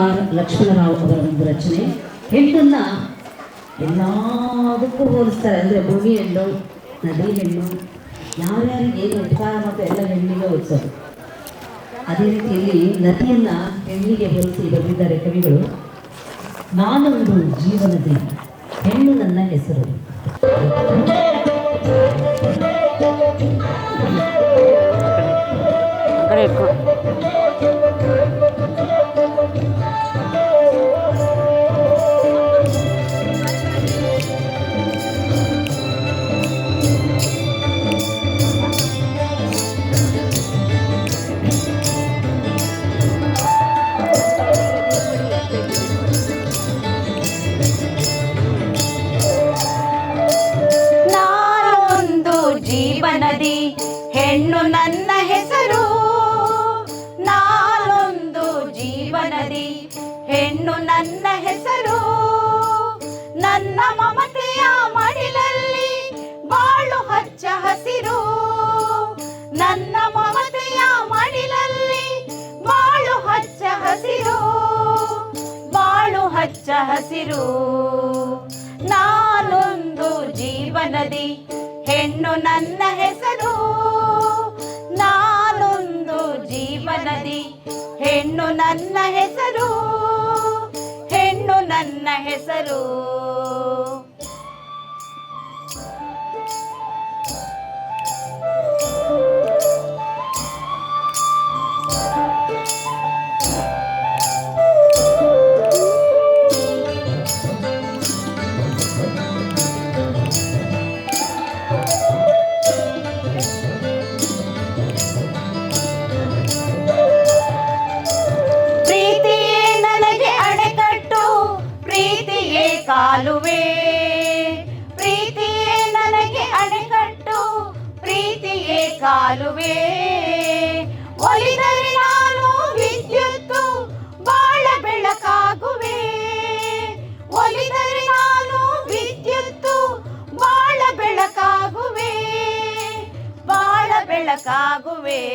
R Lakshmanrao ಅವರ ಒಂದು ರಚನೆ. ಹೆಣ್ಣನ್ನ ಎಲ್ಲದಕ್ಕೂ ಹೋಲಿಸ್ತಾರೆ. ಅಂದರೆ ಭೂಮಿ ಹೆಣ್ಣು, ನದಿ ಹೆಣ್ಣು, ಯಾರ್ಯಾರಿಗೆ ಏನು ಉಪಕಾರ ಮತ್ತು ಎಲ್ಲ ಹೆಣ್ಣಿಗೆ ಹೋಲಿಸೋದು. ಅದೇ ರೀತಿಯಲ್ಲಿ ನದಿಯನ್ನ ಹೆಣ್ಣಿಗೆ ಹೋಲಿಸಿ ಬಂದಿದ್ದಾರೆ ಕವಿಗಳು. ನಾನೊಂದು ಜೀವನದಿಂದ ಹೆಣ್ಣು ನನ್ನ ಹೆಸರು. ಹೆಣ್ಣು ನನ್ನ ಹೆಸರು ನನ್ನ ಮಮತೆಯ ಮಡಿಲಲ್ಲಿ ಬಾಳು ಹಚ್ಚ ಹಸಿರು. ನನ್ನ ಮಮತೆಯ ಮಡಿಲಲ್ಲಿ ಬಾಳು ಹಚ್ಚ ಹಸಿರು. ಬಾಳು ಹಚ್ಚ ಹಸಿರು. ನಾನೊಂದು ಜೀವನದಿ, ಹೆಣ್ಣು ನನ್ನ ಹೆಸರು. ನಾನೊಂದು ಜೀವನದಿ, ಹೆಣ್ಣು ನನ್ನ ಹೆಸರು. ನನ್ನ ಹೆಸರು. ಕಾಲುವೆ ಒಲಿದರೆ ನಾನು ವಿದ್ಯುತ್ತು, ಬಾಳ ಬೆಳಕಾಗುವೆ. ಒಲಿದರೆ ನಾನು ವಿದ್ಯುತ್ತು, ಬಾಳ ಬೆಳಕಾಗುವೆ. ಬಾಳ ಬೆಳಕಾಗುವೆ.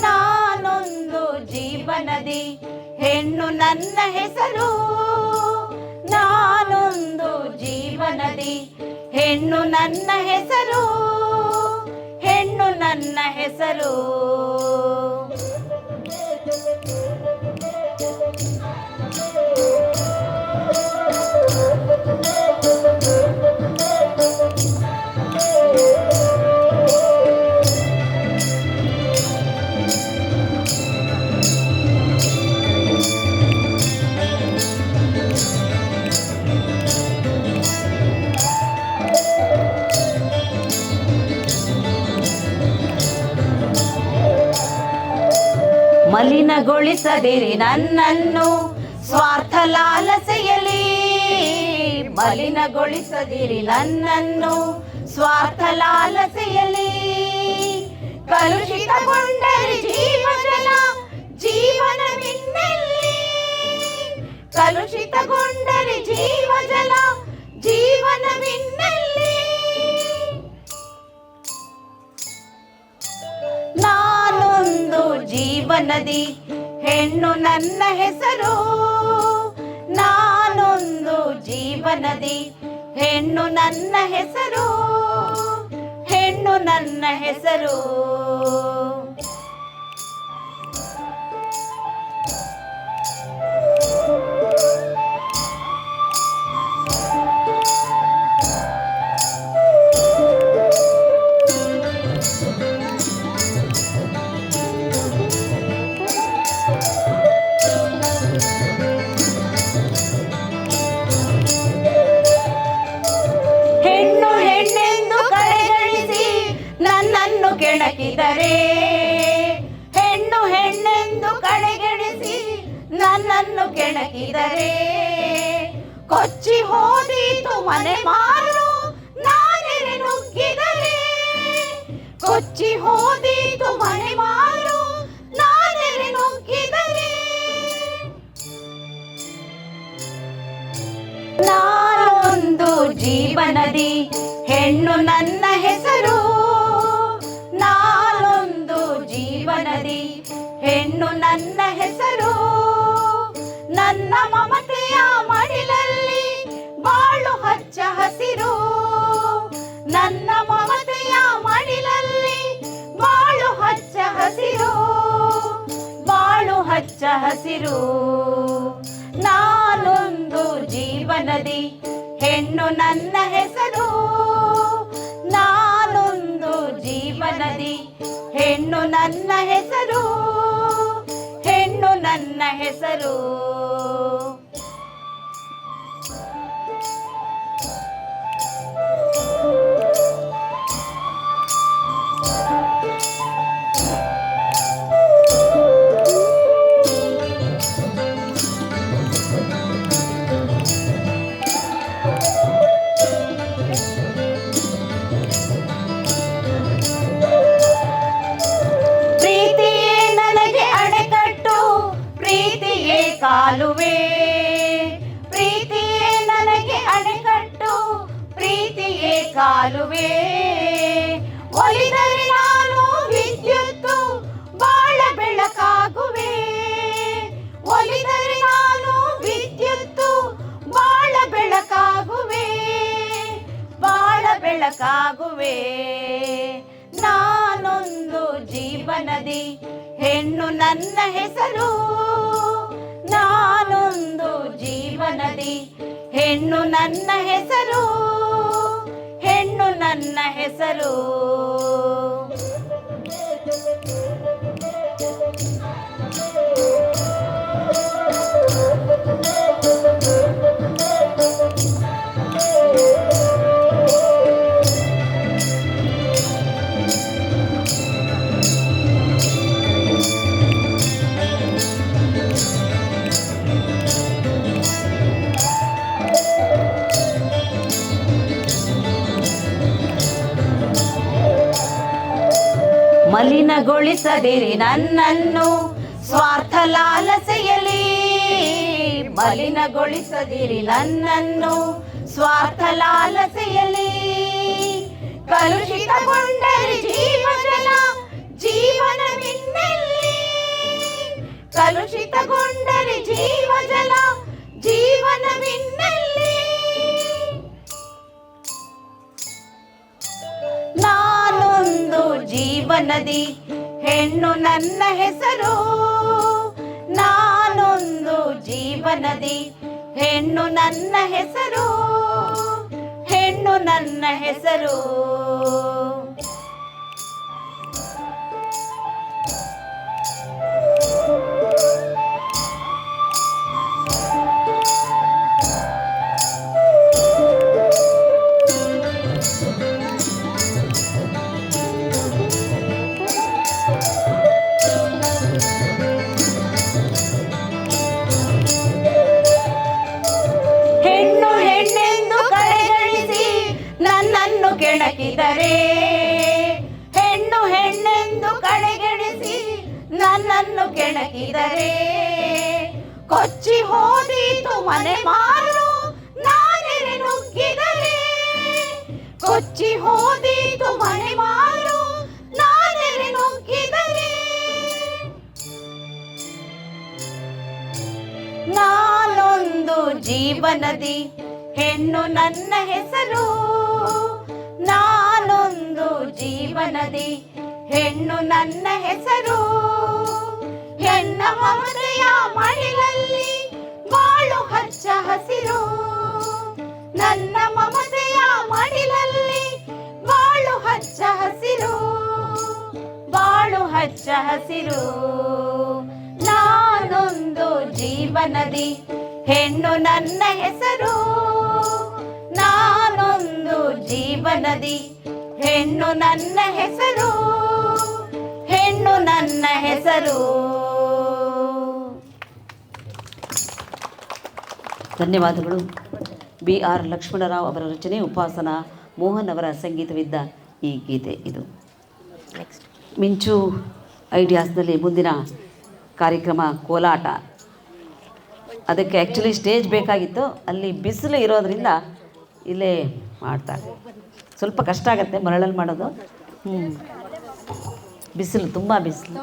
ನಾನೊಂದು ಜೀವನದಿ, ಹೆಣ್ಣು ನನ್ನ ಹೆಸರು. ನಾನೊಂದು ಜೀವನದಿ, ಹೆಣ್ಣು ನನ್ನ ಹೆಸರು. ನನ್ನ ಹೆಸರು. ಮಲಿನಗೊಳಿಸದಿರಿ ನನ್ನನ್ನು ಸ್ವಾರ್ಥ ಲಾಲಸೆಯಲಿ ಮಲಿನಗೊಳಿಸದಿರಿ ನನ್ನನ್ನು ಸ್ವಾರ್ಥ ಲಾಲಸೆಯಲಿ ಕಲುಷಿತಗೊಂಡರೆ ಜೀವನದಿ ಹೆಣ್ಣು ನನ್ನ ಹೆಸರು. ನಾನೊಂದು ಜೀವನದಿ ಹೆಣ್ಣು ನನ್ನ ಹೆಸರು. ಹೆಣ್ಣು ನನ್ನ ಹೆಸರು. ಕೆಣಕಿದರೆ ಹೆಣ್ಣು ಹೆಣ್ಣೆಂದು ಕಡೆಗಣಿಸಿ ನನ್ನನ್ನು ಕೆಣಕಿದರೆ. ಕೊಚ್ಚಿ ಹೋದೀತು ಮನೆ ಮಾರು ನಾನೆರೆ ನುಗ್ಗಿದರೆ. ಕೊಚ್ಚಿ ಹೋದೀತು ಮನೆ ಮಾರು ನುಗ್ಗಿದರೆ. ನಾನೊಂದು ಜೀವನದಿ, ಹೆಣ್ಣು ನನ್ನ ಹೆಸರು. ಇನ್ನು ನನ್ನ ಹೆಸರು. ನನ್ನ ಮಮತೆಯ ಮಡಿಲಲ್ಲಿ ಬಾಳು ಹಚ್ಚ ಹಸಿರು. ನನ್ನ ಮಮತೆಯ ಮಡಿಲಲ್ಲಿ ಬಾಳು ಹಚ್ಚ ಹಸಿರು. ಬಾಳು ಹಚ್ಚ ಹಸಿರು. ನಾನೊಂದು ಜೀವನದಿ, ಹೆಣ್ಣು ನನ್ನ ಹೆಸರು. ನಾನೊಂದು ಜೀವನದಿ, ಹೆಣ್ಣು ನನ್ನ ಹೆಸರು. ನನ್ನ ಹೆಸರು. ಕಾಲುವೆ. ಒಲಿದರೆ ನಾನು ವಿದ್ಯುತ್ತು, ಬಾಳ ಬೆಳಕಾಗುವೆ. ಒಲಿದರೆ ನಾನು ವಿದ್ಯುತ್ತು, ಬಾಳ ಬೆಳಕಾಗುವೆ. ಬಾಳ ಬೆಳಕಾಗುವೆ. ನಾನೊಂದು ಜೀವನದಿ, ಹೆಣ್ಣು ನನ್ನ ಹೆಸರು. ನಾನೊಂದು ಜೀವನದಿ, ಹೆಣ್ಣು ನನ್ನ ಹೆಸರು. ಮಲಿನಗೊಳಿಸದಿರಿ ನನ್ನನ್ನು ಸ್ವಾರ್ಥ ಲಾಲಸೆಯಲ್ಲಿ ಮಲಿನಗೊಳಿಸದಿರಿ ನನ್ನನ್ನು ಸ್ವಾರ್ಥ ಲಾಲಸೆಯಲ್ಲಿ ಕಲುಷಿತಗೊಂಡರೆ ಜೀವನ ಜೀವನವಿನ್ನೆಲ್ಲಿ ಕಲುಷಿತಗೊಂಡರೆ ಜೀವಜಲ ಜೀವನದಿ ಹೆಣ್ಣು ನನ್ನ ಹೆಸರು. ನಾನೊಂದು ಜೀವನದಿ ಹೆಣ್ಣು ನನ್ನ ಹೆಸರು. ಹೆಣ್ಣು ನನ್ನ ಹೆಸರು. ನನ್ನನ್ನು ಕೆಣಕಿದರೆ, ಕೊಚ್ಚಿ ಹೋದೀತು ಮನೆ ಮಾರು ನಾನೆರೆ ನುಗ್ಗಿದರೆ. ಕೊಚ್ಚಿ ಹೋದೀತು ಮನೆ ಮಾರು ನಾನೆರೆ ನುಗ್ಗಿದರೆ. ನಾನೊಂದು ಜೀವನದಿ, ಹೆಣ್ಣು ನನ್ನ ಹೆಸರು. ನಾನೊಂದು ಜೀವನದಿ, ಹೆಣ್ಣು ನನ್ನ ಹೆಸರು. ಹೆಣ್ಣ ಮಮತೆಯ ಮಡಿಲಲ್ಲಿ ಬಾಳು ಹಚ್ಚ ಹಸಿರು. ನನ್ನ ಮಮತೆಯ ಮಡಿಲಲ್ಲಿ ಬಾಳು ಹಚ್ಚ ಹಸಿರು. ಬಾಳು ಹಚ್ಚ ಹಸಿರು. ನಾನೊಂದು ಜೀವನದಿ, ಹೆಣ್ಣು ನನ್ನ ಹೆಸರು. ನಾನೊಂದು ಜೀವನದಿ, ಹೆಣ್ಣು ನನ್ನ ಹೆಸರು. ಹೆಣ್ಣು ನನ್ನ ಹೆಸರು. ಧನ್ಯವಾದಗಳು. ಬಿ ಆರ್ ಲಕ್ಷ್ಮಣರಾವ್ ಅವರ ರಚನೆ ಉಪಾಸನ ಮೋಹನ್ ಅವರ ಸಂಗೀತವಿದ್ದ ಈ ಗೀತೆ ಇದು. ಮಿಂಚು ಐಡಿಯಾಸ್ನಲ್ಲಿ ಮುಂದಿನ ಕಾರ್ಯಕ್ರಮ ಕೋಲಾಟ. ಅದಕ್ಕೆ ಆ್ಯಕ್ಚುಲಿ ಸ್ಟೇಜ್ ಬೇಕಾಗಿತ್ತು. ಅಲ್ಲಿ ಬಿಸಿಲು ಇರೋದರಿಂದ ಇಲ್ಲೇ ಮಾಡ್ತಾರೆ. ಸ್ವಲ್ಪ ಕಷ್ಟ ಆಗುತ್ತೆ ಮರಳಲ್ಲಿ ಮಾಡೋದು. ಹ್ಞೂ ಬಿಸಿಲು ತುಂಬ ಬಿಸಿಲು.